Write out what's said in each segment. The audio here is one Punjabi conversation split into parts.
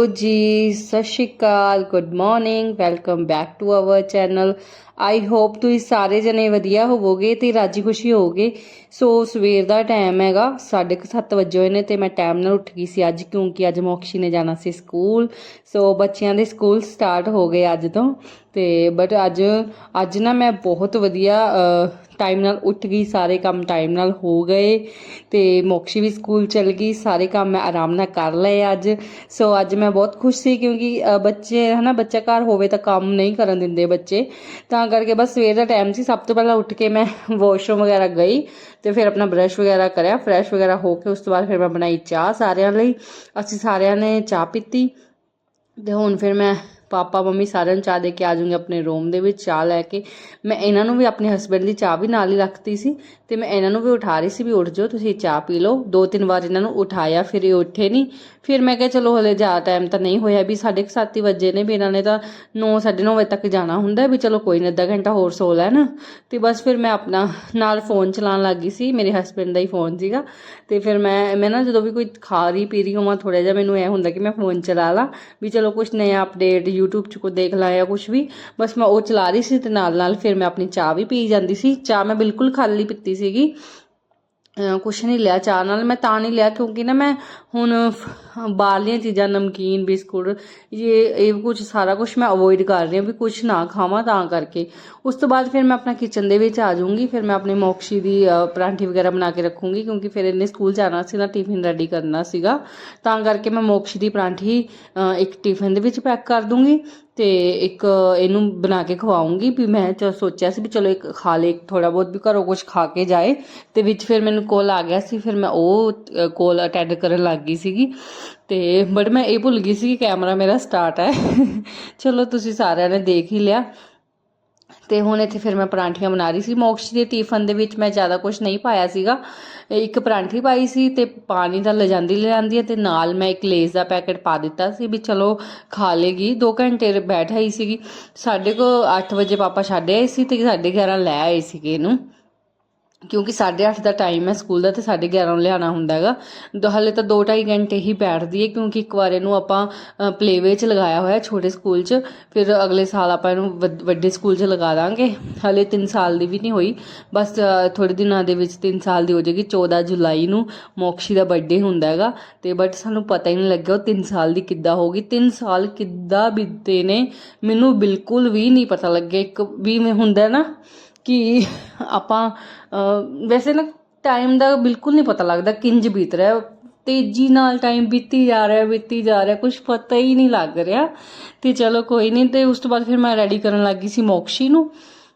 ਹੈਲੋ ਜੀ ਸਤਿ ਸ਼੍ਰੀ ਅਕਾਲ good morning welcome back to our channel I hope ਤੁਸੀਂ ਸਾਰੇ ਜਣੇ ਵਧੀਆ ਹੋਵੋਗੇ ਤੇ ਰਾਜੀ ਖੁਸ਼ੀ ਹੋਵੋਗੇ। ਸੋ ਸਵੇਰ ਦਾ ਟਾਈਮ ਹੈਗਾ 7:30 ਵਜੇ ਹੋਏ ਨੇ ਤੇ ਮੈਂ ਟਾਈਮ ਨਾਲ ਉੱਠ ਗਈ ਸੀ ਅੱਜ ਕਿਉਂਕਿ ਅੱਜ ਮੋਕਸ਼ੀ ਨੇ ਜਾਣਾ ਸੀ ਸਕੂਲ। ਸੋ ਬੱਚਿਆਂ ਦੇ ਸਕੂਲ ਸਟਾਰਟ ਹੋ ਗਏ ਅੱਜ ਤੋਂ। ਤੇ ਬਟ ਅੱਜ ਅੱਜ ਨਾ ਮੈਂ ਬਹੁਤ ਵਧੀਆ ਟਾਈਮ ਨਾਲ ਉੱਠ ਗਈ ਸਾਰੇ ਕੰਮ ਟਾਈਮ ਨਾਲ ਹੋ ਗਏ। ਤੇ ਮੋਕਸ਼ੀ ਵੀ ਸਕੂਲ ਚਲ ਗਈ ਸਾਰੇ ਕੰਮ ਮੈਂ ਆਰਾਮ ਨਾਲ ਕਰ ਲਏ ਅੱਜ। ਸੋ ਅੱਜ ਮੈਂ ਬਹੁਤ ਖੁਸ਼ ਸੀ ਕਿਉਂਕਿ ਅ, ਬੱਚੇ ਹਨਾ ਬੱਚਾ ਘਰ ਹੋਵੇ ਤਾਂ ਕੰਮ ਨਹੀਂ ਕਰਨ ਦਿੰਦੇ ਬੱਚੇ। ਤਾਂ ਕਰਕੇ ਬਸ ਸਵੇਰ ਦਾ ਟਾਈਮ ਸੀ, ਸਭ ਤੋਂ ਪਹਿਲਾਂ ਉੱਠ ਕੇ ਮੈਂ ਵਾਸ਼ਰੂਮ ਵਗੈਰਾ ਗਈ ਤੇ ਫਿਰ ਆਪਣਾ ਬਰਸ਼ ਵਗੈਰਾ ਕਰਿਆ। ਫਰੈਸ਼ ਵਗੈਰਾ ਹੋ ਕੇ ਉਸ ਤੋਂ ਬਾਅਦ ਫਿਰ ਮੈਂ ਬਣਾਈ ਚਾਹ ਸਾਰਿਆਂ ਲਈ। ਅਸੀਂ ਸਾਰਿਆਂ ਨੇ ਚਾਹ ਪੀਤੀ ਤੇ ਹੁਣ ਫਿਰ ਮੈਂ ਪਾਪਾ, ਮੰਮੀ ਸਾਰਿਆਂ ਨੂੰ ਚਾਹ ਦੇ ਕੇ ਆ ਜਾਊਂਗੀ ਆਪਣੇ ਰੂਮ ਦੇ ਵਿੱਚ, ਚਾਹ ਲੈ ਕੇ। ਮੈਂ ਇਹਨਾਂ ਨੂੰ ਵੀ ਆਪਣੇ ਹਸਬੰਡ ਦੀ ਚਾਹ ਵੀ ਨਾਲ ਹੀ ਰੱਖਤੀ ਸੀ ਤੇ ਮੈਂ ਇਹਨਾਂ ਨੂੰ ਵੀ ਉਠਾ ਰਹੀ ਸੀ ਵੀ ਉੱਠ ਜਾਓ, ਤੁਸੀਂ ਚਾਹ ਪੀ ਲਓ। ਦੋ ਤਿੰਨ ਵਾਰ ਇਹਨਾਂ ਨੂੰ ਉਠਾਇਆ, ਫਿਰ ਇਹ ਉੱਠੇ ਨਹੀਂ ਫਿਰ ਮੈਂ ਕਿਹਾ, ਚਲੋ ਹਲੇ ਜ਼ਿਆਦਾ ਟਾਈਮ ਤਾਂ ਨਹੀਂ ਹੋਇਆ ਵੀ ਸਾਢੇ ਕੁ ਸੱਤ ਹੀ ਵਜੇ ਨੇ ਵੀ ਇਹਨਾਂ ਨੇ ਤਾਂ 9 9:30 ਵਜੇ ਤੱਕ ਜਾਣਾ ਹੁੰਦਾ ਵੀ ਚਲੋ ਕੋਈ ਨਹੀਂ ਅੱਧਾ ਘੰਟਾ ਹੋਰ ਸੋ ਲੈਣ। ਤੇ ਬਸ ਫਿਰ ਮੈਂ ਆਪਣਾ ਨਾਲ ਫੋਨ ਚਲਾਉਣ ਲੱਗ ਗਈ ਸੀ, ਮੇਰੇ ਹਸਬੰਡ ਦਾ ਹੀ ਫੋਨ ਸੀਗਾ। ਤੇ ਫਿਰ ਮੈਂ ਮੈਂ ਨਾ ਜਦੋਂ ਵੀ ਕੋਈ ਖਾ ਰਹੀ, ਪੀ ਰਹੀ ਹੋਵਾਂ ਥੋੜਾ ਜਿਹਾ ਮੈਨੂੰ ਇਹ ਹੁੰਦਾ ਕਿ ਮੈਂ ਫੋਨ ਚਲਾ ਲਾਂ ਵੀ ਚਲੋ ਕੁਝ ਨया ਅਪਡੇਟ YouTube 'ਚ ਕੋ ਦੇਖ ਲਾਇਆ ਜਾਂ ਕੁਝ ਵੀ। ਬਸ ਮੈਂ ਉਹ ਚਲਾ ਰਹੀ ਸੀ ਤੇ ਨਾਲ ਨਾਲ ਫਿਰ ਮੈਂ ਆਪਣੀ ਚਾਹ ਵੀ ਪੀ ਜਾਂਦੀ ਸੀ। ਚਾਹ ਮੈਂ ਬਿਲਕੁਲ ਖਾਲੀ ਪੀਤੀ ਸੀਗੀ। ਕੁਛ ਨਹੀਂ ਲਿਆ, ਚਾਹ ਨਾਲ ਮੈਂ ਤਾਂ ਨਹੀਂ ਲਿਆ ਕਿਉਂਕਿ ਨਾ ਮੈਂ ਹੁਣ ਬਾਹਰਲੀਆਂ ਚੀਜ਼ਾਂ, ਨਮਕੀਨ, ਬਿਸਕੁਟ, ਇਹ ਇਹ ਕੁਝ ਸਾਰਾ ਕੁਝ ਮੈਂ ਅਵੋਇਡ ਕਰ ਰਹੀ ਹਾਂ ਵੀ ਕੁਝ ਨਾ ਖਾਵਾਂ ਤਾਂ ਕਰਕੇ। ਉਸ ਤੋਂ ਬਾਅਦ ਫਿਰ ਮੈਂ ਆਪਣਾ ਕਿਚਨ ਦੇ ਵਿੱਚ ਆ ਜਾਊਂਗੀ, ਫਿਰ ਮੈਂ ਆਪਣੀ ਮੋਕਸ਼ੀ ਦੀ ਪਰਾਂਠੀ ਵਗੈਰਾ ਬਣਾ ਕੇ ਰੱਖੂੰਗੀ ਕਿਉਂਕਿ ਫਿਰ ਇਹਨੇ ਸਕੂਲ ਜਾਣਾ ਸੀ ਨਾ ਟਿਫਿਨ ਰੈਡੀ ਕਰਨਾ ਸੀਗਾ। ਤਾਂ ਕਰਕੇ ਮੈਂ ਮੋਕਸ਼ੀ ਦੀ ਪਰਾਂਠੀ ਇੱਕ ਟਿਫਿਨ ਦੇ ਵਿੱਚ ਪੈਕ ਕਰ ਦੂੰਗੀ। ਤੇ ਇੱਕ ਇਹਨੂੰ ਬਣਾ ਕੇ ਖਵਾਉਂਗੀ ਵੀ ਮੈਂ ਚ ਸੋਚਿਆ ਸੀ ਵੀ ਚਲੋ ਇੱਕ ਖਾ ਲੇ ਥੋੜਾ ਬਹੁਤ ਵੀ ਘਰੋਂ ਕੁਝ ਖਾ ਕੇ ਜਾਏ ਤੇ ਵਿੱਚ ਫਿਰ ਮੈਨੂੰ ਕੋਲ ਆ ਗਿਆ ਸੀ, ਫਿਰ ਮੈਂ ਉਹ ਕੋਲ ਅਟੈਂਡ ਕਰਨ ਲੱਗ ਗਈ ਸੀਗੀ ਤੇ ਬਟ ਮੈਂ ਇਹ ਭੁੱਲ ਗਈ ਸੀ ਕਿ ਕੈਮਰਾ ਮੇਰਾ ਸਟਾਰਟ ਹੈ। ਚਲੋ ਤੁਸੀਂ ਸਾਰਿਆਂ ਨੇ ਦੇਖ ਹੀ ਲਿਆ। ਤੇ ਹੁਣ ਇੱਥੇ ਫਿਰ ਮੈਂ ਪਰਾਂਠੀਆਂ ਬਣਾ ਰਹੀ ਸੀ। ਮੋਕਸ਼ ਦੇ ਟਿਫਨ ਦੇ ਵਿੱਚ ਮੈਂ ਜ਼ਿਆਦਾ ਕੁਝ ਨਹੀਂ ਪਾਇਆ ਸੀਗਾ। ਇੱਕ ਪਰਾਂਠੀ ਪਾਈ ਸੀ ਤੇ ਪਾਣੀ ਦਾ ਲਿਜਾਂਦੀ ਲਿਆਂਦੀ ਹੈ ਤੇ ਨਾਲ ਮੈਂ ਇੱਕ ਲੇਜ਼ ਦਾ ਪੈਕੇਟ ਪਾ ਦਿੱਤਾ ਸੀ ਵੀ ਚਲੋ ਖਾ ਲੇਗੀ। 2 ਘੰਟੇ ਬੈਠ ਆਈ ਸੀਗੀ। ਸਾਡੇ ਕੋ 8 ਵਜੇ ਪਾਪਾ ਛੱਡ ਆਏ ਸੀ ਤੇ 11:30 ਲੈ ਆਏ ਸੀਗੇ ਇਹਨੂੰ। ਕਿਉਂਕਿ 8:30 ਦਾ ਟਾਈਮ ਹੈ ਸਕੂਲ ਦਾ ਤੇ 11:30 ਨੂੰ ਲਿਆਣਾ ਹੁੰਦਾ ਹੈਗਾ। ਦੋ, ਹਲੇ ਤਾਂ 2-2.5 ਘੰਟੇ ਹੀ ਬੈਠਦੀ ਹੈ, ਕਿਉਂਕਿ ਇੱਕ ਵਾਰ ਇਹਨੂੰ ਆਪਾਂ ਪਲੇਵੇ 'ਚ ਲਗਾਇਆ ਹੋਇਆ ਛੋਟੇ ਸਕੂਲ 'ਚ, ਫਿਰ ਅਗਲੇ ਸਾਲ ਆਪਾਂ ਇਹਨੂੰ ਵੱਡ- ਵੱਡੇ ਸਕੂਲ 'ਚ ਲਗਾ ਦਾਂਗੇ। ਹਲੇ 3 ਸਾਲ ਦੀ ਵੀ ਨਹੀਂ ਹੋਈ, ਬਸ ਥੋੜੇ ਦਿਨਾਂ ਦੇ ਵਿੱਚ 3 ਸਾਲ ਦੀ ਹੋ ਜਾਏਗੀ 14 ਜੁਲਾਈ ਨੂੰ ਮੋਕਸ਼ੀ ਦਾ ਬਰਥਡੇ ਹੁੰਦਾ ਹੈਗਾ। ਤੇ ਬਟ ਸਾਨੂੰ ਪਤਾ ਹੀ ਨਹੀਂ ਲੱਗਿਆ ਉਹ 3 ਸਾਲ ਦੀ ਕਿੱਦਾਂ ਹੋ ਗਈ 3 ਸਾਲ ਕਿੱਦਾਂ ਬੀਤੇ ਨੇ, ਮੈਨੂੰ ਬਿਲਕੁਲ ਵੀ ਨਹੀਂ ਪਤਾ ਲੱਗਿਆ। ਇੱਕ ਵੀ ਮੈਂ ਹੁੰਦਾ ਨਾ ਕਿ ਆਪਾਂ ਵੈਸੇ ਨਾ ਟਾਈਮ ਦਾ ਬਿਲਕੁਲ ਨਹੀਂ ਪਤਾ ਲੱਗਦਾ, ਕਿੰਜ ਬੀਤ ਰਿਹਾ। ਤੇਜ਼ੀ ਨਾਲ ਟਾਈਮ ਬੀਤੀ ਜਾ ਰਿਹਾ, ਬੀਤੀ ਜਾ ਰਿਹਾ ਕੁਝ ਪਤਾ ਹੀ ਨਹੀਂ ਲੱਗ ਰਿਹਾ। ਤੇ ਚਲੋ ਕੋਈ ਨਹੀਂ, ਤੇ ਉਸ ਤੋਂ ਬਾਅਦ ਫਿਰ ਮੈਂ ਰੈਡੀ ਕਰਨ ਲੱਗੀ ਸੀ ਮੋਕਸ਼ੀ ਨੂੰ।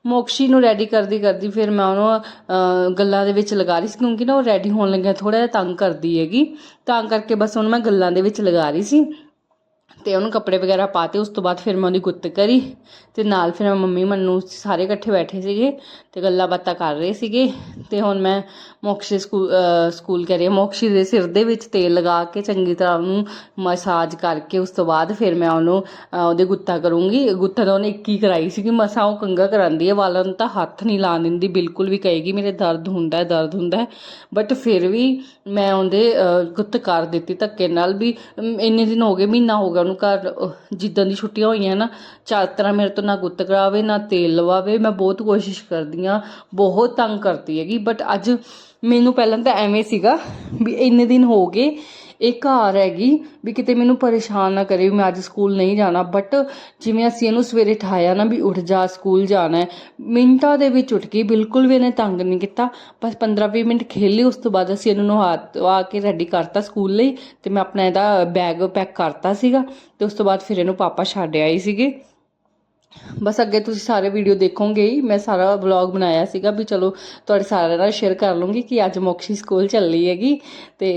ਮੋਕਸ਼ੀ ਨੂੰ ਰੈਡੀ ਕਰਦੀ ਕਰਦੀ ਫਿਰ ਮੈਂ ਉਹਨੂੰ ਗੱਲਾਂ ਦੇ ਵਿੱਚ ਲਗਾ ਰਹੀ ਸੀ, ਕਿਉਂਕਿ ਨਾ ਉਹ ਰੈਡੀ ਹੋਣ ਲੱਗਿਆ ਥੋੜਾ ਜਿਹਾ ਤੰਗ ਕਰਦੀ ਹੈਗੀ। ਤਾਂ ਕਰਕੇ ਬਸ ਉਹਨੂੰ ਮੈਂ ਗੱਲਾਂ ਦੇ ਵਿੱਚ ਲਗਾ ਰਹੀ ਸੀ। ਤੇ ਉਹਨੂੰ ਕੱਪੜੇ ਵਗੈਰਾ ਪਾਤੇ ਉਸ ਤੋਂ ਬਾਅਦ ਫਿਰ ਮੈਂ ਉਹਦੀ ਗੁੱਤ ਕਰੀ ਤੇ ਨਾਲ ਫਿਰ ਮੈਂ ਮੰਮੀ ਮੰਨੂ ਸਾਰੇ ਇਕੱਠੇ ਬੈਠੇ ਸੀਗੇ ਤੇ ਗੱਲਾਂ ਬਾਤਾਂ ਕਰ ਰਹੇ ਸੀਗੇ ਤੇ ਹੁਣ ਮੈਂ ਮੋਕਸ਼ੀ ਸਕੂਲ ਅਹ ਸਕੂਲ ਕਰਿਆ ਮੋਕਸ਼ੀ ਦੇ ਸਿਰ ਦੇ ਵਿੱਚ ਤੇਲ ਲਗਾ ਕੇ ਚੰਗੀ ਤਰ੍ਹਾਂ ਉਹਨੂੰ ਮਸਾਜ ਕਰਕੇ ਉਸ ਤੋਂ ਬਾਅਦ ਫਿਰ ਮੈਂ ਉਹਨੂੰ ਉਹਦੇ ਗੁੱਤਾ ਕਰੂੰਗੀ। ਗੁੱਤਾ ਤਾਂ ਉਹਨੇ ਇੱਕ ਹੀ ਕਰਾਈ ਸੀਗੀ ਕਿ ਮਸਾ ਉਹ ਕੰਗਾ ਕਰਾਂਦੀ ਹੈ, ਵਾਲਾਂ ਨੂੰ ਤਾਂ ਹੱਥ ਨਹੀਂ ਲਾਣ ਦਿੰਦੀ, ਬਿਲਕੁਲ ਵੀ ਕਹੇਗੀ, ਮੇਰੇ ਦਰਦ ਹੁੰਦਾ ਹੈ, ਦਰਦ ਹੁੰਦਾ ਹੈ। ਬਟ ਫਿਰ ਵੀ ਮੈਂ ਉਹਦੇ ਗੁੱਤ ਕਰ ਦਿੱਤੀ ਧੱਕੇ ਨਾਲ ਵੀ ਇੰਨੇ ਦਿਨ ਹੋ ਗਏ, ਮਹੀਨਾ ਹੋ ਗਿਆ ਉਹਨੂੰ ਘਰ ਜਿੱਦਾਂ ਦੀ ਛੁੱਟੀਆਂ ਹੋਈਆਂ ਨਾ ਚਾਰ ਤਰ੍ਹਾਂ ਮੇਰੇ ਤੋਂ ਨਾ ਗੁੱਤ ਕਰਾਵੇ, ਨਾ ਤੇਲ ਲਵਾਵੇ, ਮੈਂ ਬਹੁਤ ਕੋਸ਼ਿਸ਼ ਕਰਦੀ ਆ ਬਹੁਤ ਤੰਗ ਕਰਦੀ ਹੈਗੀ ਬਟ ਅੱਜ ਮੈਨੂੰ ਪਹਿਲਾਂ ਤਾਂ ਐਵੇਂ ਸੀਗਾ ਵੀ ਇੰਨੇ ਦਿਨ ਹੋ ਗਏ ਇਹ ਘਰ ਹੈਗੀ ਵੀ ਕਿਤੇ ਮੈਨੂੰ ਪਰੇਸ਼ਾਨ ਨਾ ਕਰੇ ਵੀ ਮੈਂ ਅੱਜ ਸਕੂਲ ਨਹੀਂ ਜਾਣਾ। ਬਟ ਜਿਵੇਂ ਅਸੀਂ ਇਹਨੂੰ ਸਵੇਰੇ ਠਾਇਆ ਨਾ ਵੀ ਉੱਠ ਜਾ, ਸਕੂਲ ਜਾਣਾ ਹੈ, ਮਿੰਟਾਂ ਦੇ ਵਿੱਚ ਉੱਠ ਗਈ, ਬਿਲਕੁਲ ਵੀ ਇਹਨੇ ਤੰਗ ਨਹੀਂ ਕੀਤਾ। ਬਸ 15-20 ਮਿੰਟ ਖੇਲੀ, ਉਸ ਤੋਂ ਬਾਅਦ ਅਸੀਂ ਇਹਨੂੰ ਨਹਾ ਧਵਾ ਕੇ ਰੈਡੀ ਕਰਤਾ ਸਕੂਲ ਲਈ ਤੇ ਮੈਂ ਆਪਣਾ ਇਹਦਾ ਬੈਗ ਪੈਕ ਕਰਤਾ ਸੀਗਾ ਤੇ ਉਸ ਤੋਂ ਬਾਅਦ ਫਿਰ ਇਹਨੂੰ ਪਾਪਾ ਛੱਡ ਆਏ ਸੀਗੇ। ਬਸ ਅੱਗੇ ਤੁਸੀਂ ਸਾਰੇ ਵੀਡੀਓ ਦੇਖੋਗੇ ਹੀ। ਮੈਂ ਸਾਰਾ ਵਲੌਗ ਬਣਾਇਆ ਸੀਗਾ ਵੀ ਚਲੋ ਤੁਹਾਡੇ ਸਾਰਿਆਂ ਨਾਲ ਸ਼ੇਅਰ ਕਰ ਲੂੰਗੀ ਕਿ ਅੱਜ ਮੋਕਸ਼ੀ ਸਕੂਲ ਚੱਲੀ ਹੈਗੀ। ਤੇ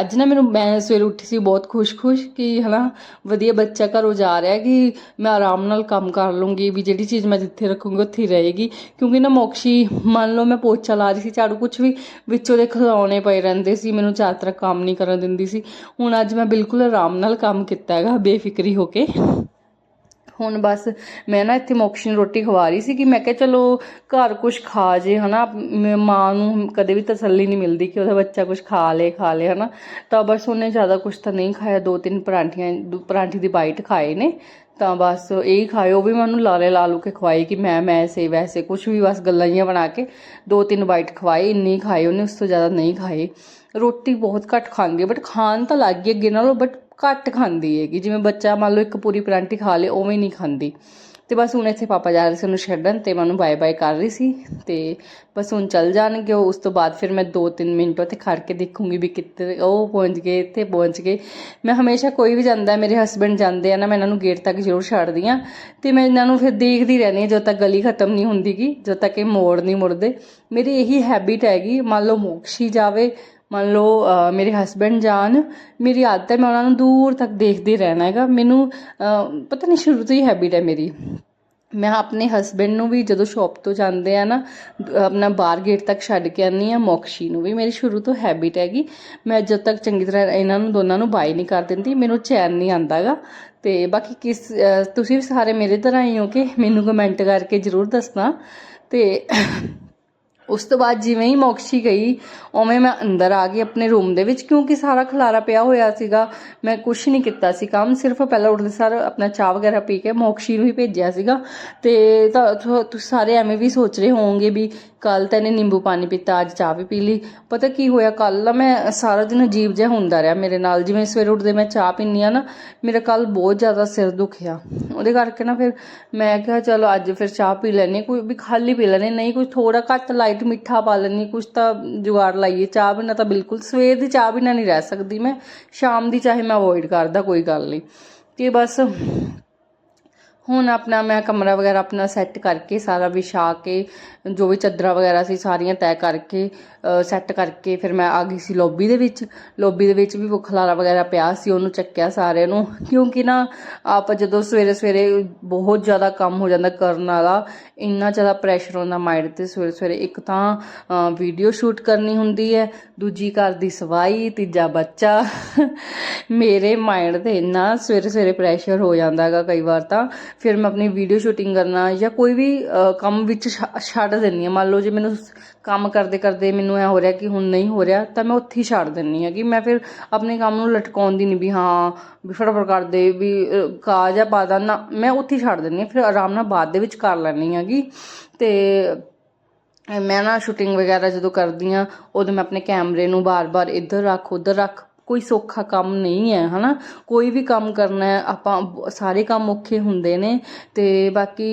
ਅੱਜ ਨਾ ਮੈਨੂੰ, ਮੈਂ ਸਵੇਰੇ ਉੱਠੀ ਸੀ ਬਹੁਤ ਖੁਸ਼-ਖੁਸ਼ ਕਿ ਹਨਾ, ਵਧੀਆ ਬੱਚਾ ਘਰੋਂ ਜਾ ਰਿਹਾ ਕਿ ਮੈਂ ਆਰਾਮ ਨਾਲ ਕੰਮ ਕਰ ਲੂੰਗੀ ਵੀ ਜਿਹੜੀ ਚੀਜ਼ ਮੈਂ ਜਿੱਥੇ ਰੱਖੂੰਗੀ ਉੱਥੇ ਹੀ ਰਹੇਗੀ। ਕਿਉਂਕਿ ਨਾ ਮੋਕਸ਼ੀ, ਮੰਨ ਲਓ ਮੈਂ ਪੋਚਾ ਲਾ ਰਹੀ ਸੀ ਝਾੜੂ ਕੁਝ ਵੀ ਵਿੱਚੋਂ ਦੇ ਖਿਲੌਣੇ ਪਏ ਰਹਿੰਦੇ ਸੀ, ਮੈਨੂੰ ਚਾਰ ਤਰ੍ਹਾਂ ਕੰਮ ਨਹੀਂ ਕਰਨ ਦਿੰਦੀ ਸੀ। ਹੁਣ ਅੱਜ ਮੈਂ ਬਿਲਕੁਲ ਆਰਾਮ ਨਾਲ ਕੰਮ ਕੀਤਾ ਹੈਗਾ, ਬੇਫਿਕਰੀ ਹੋ ਕੇ। ਹੁਣ ਬਸ ਮੈਂ ਨਾ ਇੱਥੇ ਮੋਕਸ਼ੀ ਨੂੰ ਰੋਟੀ ਖਵਾ ਰਹੀ ਸੀ ਕਿ ਮੈਂ ਕਿਹਾ ਚਲੋ ਘਰ ਕੁਝ ਖਾ ਜੇ, ਹਨਾ? ਮ- ਮਾਂ ਨੂੰ ਕਦੇ ਵੀ ਤਸੱਲੀ ਨਹੀਂ ਮਿਲਦੀ ਕਿ ਉਹਦਾ ਬੱਚਾ ਕੁਝ ਖਾ ਲੇ ਖਾ ਲੇ, ਹਨਾ? ਤਾਂ ਬਸ ਉਹਨੇ ਜ਼ਿਆਦਾ ਕੁਝ ਤਾਂ ਨਹੀਂ ਖਾਇਆ। ਦੋ ਤਿੰਨ ਪਰਾਂਠੀਆਂ, ਦੋ ਪਰਾਂਠੀ ਦੀ ਬਾਈਟ ਖਾਏ ਨੇ। ਤਾਂ ਬਸ ਇਹੀ ਖਾਏ। ਉਹ ਵੀ ਮੈਂ ਉਹਨੂੰ ਲਾਲੇ ਲਾਲੂ ਕੇ ਖਵਾਈ ਕਿ ਮੈਂ ਮੈਂ ਸੇ, ਵੈਸੇ ਕੁਝ ਵੀ ਬਸ ਗੱਲਾਂ ਜਿਹੀਆਂ ਬਣਾ ਕੇ ਦੋ ਤਿੰਨ ਬਾਈਟ ਖਵਾਏ, ਇੰਨੀ ਖਾਏ। ਉਹਨੇ ਉਸ ਤੋਂ ਜ਼ਿਆਦਾ ਨਹੀਂ ਖਾਏ। ਰੋਟੀ ਬਹੁਤ ਘੱਟ ਖਾਂਦੀ ਬਟ ਖਾਣ ਤਾਂ ਲੱਗ ਗਈ ਅੱਗੇ ਨਾਲੋਂ ਬਟ ਘੱਟ ਖਾਂਦੀ ਹੈਗੀ। ਜਿਵੇਂ ਬੱਚਾ ਮੰਨ ਲਓ ਇੱਕ ਪੂਰੀ ਪਰਾਂਠੀ ਖਾ ਲੇ, ਉਵੇਂ ਨਹੀਂ ਖਾਂਦੀ। ਤੇ ਬਸ ਹੁਣ ਇੱਥੇ ਪਾਪਾ ਜਾ ਰਹੇ ਸੀ ਉਹਨੂੰ ਛੱਡਣ ਤੇ ਮੈਂ ਉਹਨੂੰ ਬਾਏ ਬਾਏ ਕਰ ਰਹੀ ਸੀ ਤੇ ਬਸ ਹੁਣ ਚੱਲ ਜਾਣਗੇ ਉਹ। ਉਸ ਤੋਂ ਬਾਅਦ ਫਿਰ ਮੈਂ 2-3 ਮਿੰਟ ਉੱਥੇ ਖੜ ਕੇ ਦੇਖੂੰਗੀ ਵੀ ਕਿੱਥੇ ਉਹ ਪਹੁੰਚ ਗਏ, ਇੱਥੇ ਪਹੁੰਚ ਗਏ। ਮੈਂ ਹਮੇਸ਼ਾ ਕੋਈ ਵੀ ਜਾਂਦਾ ਮੇਰੇ ਹਸਬੰਡ ਜਾਂਦੇ ਆ ਨਾ, ਮੈਂ ਇਹਨਾਂ ਨੂੰ ਗੇਟ ਤੱਕ ਜ਼ਰੂਰ ਛੱਡਦੀ ਆ ਤੇ ਮੈਂ ਇਹਨਾਂ ਨੂੰ ਫਿਰ ਦੇਖਦੀ ਰਹਿੰਦੀ ਹਾਂ, ਜਦੋਂ ਤੱਕ ਗਲੀ ਖਤਮ ਨਹੀਂ ਹੁੰਦੀਗੀ, ਜਦੋਂ ਤੱਕ ਇਹ ਮੋੜ ਨਹੀਂ ਮੁੜਦੇ। ਮੇਰੀ ਇਹੀ ਹੈਬਿਟ ਹੈਗੀ, ਮੰਨ ਲਓ ਮੋਕਸ਼ੀ ਜਾਵੇ ਮੰਨ ਲਓ ਮੇਰੇ ਹਸਬੰਡ ਜਾਣ, ਮੇਰੀ ਆਦਤ ਹੈ, ਮੈਂ ਉਹਨਾਂ ਨੂੰ ਦੂਰ ਤੱਕ ਦੇਖਦੇ ਰਹਿਣਾ ਹੈਗਾ। ਮੈਨੂੰ ਪਤਾ ਨਹੀਂ ਸ਼ੁਰੂ ਤੋਂ ਹੀ ਹੈਬਿਟ ਹੈ ਮੇਰੀ। ਮੈਂ ਆਪਣੇ ਹਸਬੰਡ ਨੂੰ ਵੀ ਜਦੋਂ ਸ਼ਾਪ ਤੋਂ ਜਾਂਦੇ ਆ ਨਾ, ਆਪਣਾ ਬਾਹਰ ਗੇਟ ਤੱਕ ਛੱਡ ਕੇ ਆਨੀ ਆ ਮੋਕਸ਼ੀ ਨੂੰ ਵੀ ਮੇਰੀ ਸ਼ੁਰੂ ਤੋਂ ਹੈਬਿਟ ਹੈਗੀ। ਮੈਂ ਜਦ ਤੱਕ ਚੰਗੀ ਤਰ੍ਹਾਂ ਇਹਨਾਂ ਨੂੰ, ਦੋਨਾਂ ਨੂੰ ਬਾਈ ਨਹੀਂ ਕਰ ਦਿੰਦੀ, ਮੈਨੂੰ ਚੈਨ ਨਹੀਂ ਆਂਦਾਗਾ ਤੇ ਬਾਕੀ ਕਿਸ ਤੁਸੀਂ ਵੀ ਸਾਰੇ ਮੇਰੇ ਤਰ੍ਹਾਂ ਹੀ ਹੋ ਕਿ ਮੈਨੂੰ ਕਮੈਂਟ ਕਰਕੇ ਜ਼ਰੂਰ ਦੱਸਣਾ। ਤੇ ਉਸ ਤੋਂ ਬਾਅਦ ਜਿਵੇਂ ਹੀ ਮੋਕਸ਼ੀ ਗਈ, ਉਵੇਂ ਮੈਂ ਅੰਦਰ ਆ ਗਈ ਆਪਣੇ ਰੂਮ ਦੇ ਵਿੱਚ, ਕਿਉਂਕਿ ਸਾਰਾ ਖਲਾਰਾ ਪਿਆ ਹੋਇਆ ਸੀਗਾ। ਮੈਂ ਕੁਝ ਨਹੀਂ ਕੀਤਾ ਸੀ ਕੰਮ, ਸਿਰਫ ਪਹਿਲਾਂ ਉੱਠਦੇ ਸਾਰ ਆਪਣਾ ਚਾਹ ਵਗੈਰਾ ਪੀ ਕੇ ਮੋਕਸ਼ੀ ਨੂੰ ਹੀ ਭੇਜਿਆ ਸੀਗਾ। ਤੇ ਤੁਸੀਂ ਸਾਰੇ ਐਵੇਂ ਵੀ ਸੋਚ ਰਹੇ ਹੋਵੋਗੇ ਵੀ ਕੱਲ ਤਾਂ ਇਹਨੇ ਨਿੰਬੂ ਪਾਣੀ ਪੀਤਾ, ਅੱਜ ਚਾਹ ਵੀ ਪੀ ਲਈ। ਪਤਾ ਕੀ ਹੋਇਆ ਕੱਲ ਮੈਂ ਸਾਰਾ ਦਿਨ ਅਜੀਬ ਜਿਹਾ ਹੁੰਦਾ ਰਿਹਾ ਮੇਰੇ ਨਾਲ। ਜਿਵੇਂ ਸਵੇਰ ਉੱਠਦੇ ਮੈਂ ਚਾਹ ਪੀਂਦੀ ਆ ਨਾ, ਮੇਰਾ ਕੱਲ ਬਹੁਤ ਜ਼ਿਆਦਾ ਸਿਰ ਦੁਖਿਆ। ਉਹਦੇ ਕਰਕੇ ਨਾ ਫਿਰ ਮੈਂ ਕਿਹਾ, ਚਲੋ ਅੱਜ ਫਿਰ ਚਾਹ ਪੀ ਲੈਣੀ ਕੋਈ ਵੀ ਖਾਲੀ ਪੀ ਲੈਣੀ ਨਹੀਂ ਕੁਝ ਥੋੜਾ ਘੱਟ ਲਾਈਟ ਮਿੱਠਾ ਪਾ ਲੈਣੀ ਕੁਝ ਤਾਂ ਜੁਗਾੜ ਲਾਈਏ। ਚਾਹ ਬਿਨਾਂ ਤਾਂ ਬਿਲਕੁਲ, ਸਵੇਰ ਦੀ ਚਾਹ ਬਿਨਾਂ ਨਹੀਂ ਰਹਿ ਸਕਦੀ ਮੈਂ। ਸ਼ਾਮ ਦੀ ਚਾਹੇ ਮੈਂ ਅਵੋਇਡ ਕਰਦਾ, ਕੋਈ ਗੱਲ ਨਹੀਂ। ਤੇ ਬਸ ਹੁਣ ਆਪਣਾ ਮੈਂ ਕਮਰਾ ਵਗੈਰਾ ਆਪਣਾ ਸੈੱਟ ਕਰਕੇ ਸਾਰਾ ਵਿਛਾ ਕੇ, ਜੋ ਵੀ ਚਾਦਰਾਂ ਵਗੈਰਾ ਸੀ ਸਾਰੀਆਂ ਤੈਅ ਕਰਕੇ ਸੈੱਟ ਕਰਕੇ ਫਿਰ ਮੈਂ ਆ ਗਈ ਸੀ ਲੌਬੀ ਦੇ ਵਿੱਚ। ਲੌਬੀ ਦੇ ਵਿੱਚ ਵੀ ਉਹ ਖਲਾਰਾ ਵਗੈਰਾ ਪਿਆ ਸੀ, ਉਹਨੂੰ ਚੱਕਿਆ ਸਾਰਿਆਂ ਨੂੰ। ਕਿਉਂਕਿ ਨਾ ਆਪ ਜਦੋਂ ਸਵੇਰੇ ਸਵੇਰੇ ਬਹੁਤ ਜ਼ਿਆਦਾ ਕੰਮ ਹੋ ਜਾਂਦਾ ਕਰਨ ਵਾਲਾ, ਇੰਨਾ ਜ਼ਿਆਦਾ ਪ੍ਰੈਸ਼ਰ ਹੁੰਦਾ ਮਾਈਂਡ ਤੇ ਸਵੇਰੇ ਸਵੇਰੇ। ਇੱਕ ਤਾਂ ਵੀਡੀਓ ਸ਼ੂਟ ਕਰਨੀ ਹੁੰਦੀ ਹੈ, ਦੂਜੀ ਘਰ ਦੀ ਸਵਾਈ, ਤੀਜਾ ਬੱਚਾ। ਮੇਰੇ ਮਾਈਂਡ ਤੇ ਇੰਨਾ ਸਵੇਰੇ ਸਵੇਰੇ ਪ੍ਰੈਸ਼ਰ ਹੋ ਜਾਂਦਾ ਹੈਗਾ ਕਈ ਵਾਰ ਤਾਂ। ਫਿਰ ਮੈਂ ਆਪਣੀ ਵੀਡੀਓ ਸ਼ੂਟਿੰਗ ਕਰਨਾ ਜਾਂ ਕੋਈ ਵੀ ਕੰਮ ਵਿੱਚ ਛ- ਛੱਡ ਦਿੰਨੀ ਆ ਮੰਨ ਲਓ ਜੇ ਮੈਨੂੰ ਕੰਮ ਕਰਦੇ ਕਰਦੇ ਮੈਨੂੰ ਐ ਹੋ ਰਿਹਾ ਕਿ ਹੁਣ ਨਹੀਂ ਹੋ ਰਿਹਾ, ਤਾਂ ਮੈਂ ਉੱਥੇ ਹੀ ਛੱਡ ਦਿੰਨੀ ਆ ਕਿ ਮੈਂ ਫਿਰ ਆਪਣੇ ਕੰਮ ਨੂੰ ਲਟਕਾਉਂਦੀ ਨਹੀਂ ਵੀ ਹਾਂ, ਵੀ ਫਟਾਫਟ ਕਰ ਦੇ, ਵੀ ਕਾਜ ਆ ਪਾ ਦਾ, ਨਾ, ਮੈਂ ਉੱਥੇ ਹੀ ਛੱਡ ਦਿੰਨੀ ਆ ਫਿਰ ਆਰਾਮ ਨਾਲ ਬਾਅਦ ਦੇ ਵਿੱਚ ਕਰ ਲੈਣੀ ਹੈਗੀ ਤੇ ਮੈਂ ਨਾ ਸ਼ੂਟਿੰਗ ਵਗੈਰਾ ਜਦੋਂ ਕਰਦੀ ਆ ਉਦੋਂ ਮੈਂ ਆਪਣੇ ਕੈਮਰੇ ਨੂੰ ਬਾਰ-ਬਾਰ ਇੱਧਰ ਰੱਖ, ਉੱਧਰ ਰੱਖ ਕੋਈ ਸੌਖਾ ਕੰਮ ਨਹੀਂ ਹੈ, ਹਨਾ? ਕੋਈ ਵੀ ਕੰਮ ਕਰਨਾ ਆਪਾਂ ਸਾਰੇ ਕੰਮ ਔਖੇ ਹੁੰਦੇ ਨੇ ਤੇ ਬਾਕੀ